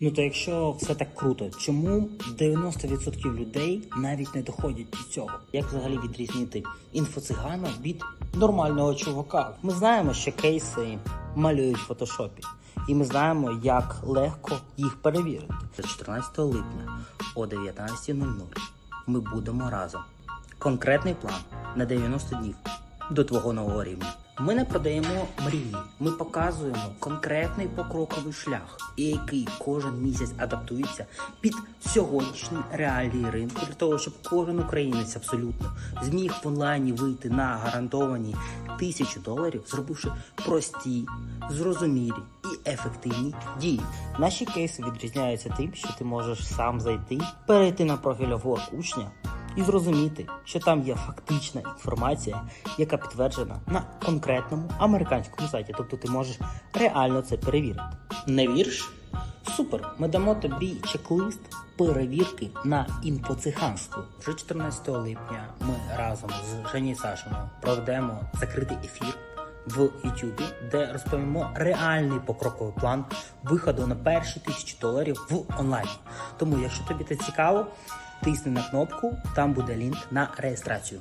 Ну то якщо все так круто, чому 90% людей навіть не доходять до цього? Як взагалі відрізнити інфоцигана від нормального чувака? Ми знаємо, що кейси малюють в фотошопі, і ми знаємо, як легко їх перевірити. 14 липня о 19.00 ми будемо разом. Конкретний план на 90 днів до твого нового рівня. Ми не продаємо мрії, ми показуємо конкретний покроковий шлях, який кожен місяць адаптується під сьогоднішні реалії ринку для того, щоб кожен українець абсолютно зміг в онлайні вийти на гарантовані тисячу доларів, зробивши прості, зрозумілі і ефективні дії. Наші кейси відрізняються тим, що ти можеш сам зайти, перейти на профіль Upwork учня і зрозуміти, що там є фактична інформація, яка підтверджена на конкретному американському сайті. Тобто ти можеш реально це перевірити. Не віриш? Супер! Ми дамо тобі чек-лист перевірки на інфоциханство. Вже 14 липня ми разом з Жені Сашиною проведемо закритий ефір в YouTube, де розповімо реальний покроковий план виходу на перші тисячі доларів в онлайні. Тому, якщо тобі це цікаво, тисни на кнопку, там буде лінк на реєстрацію.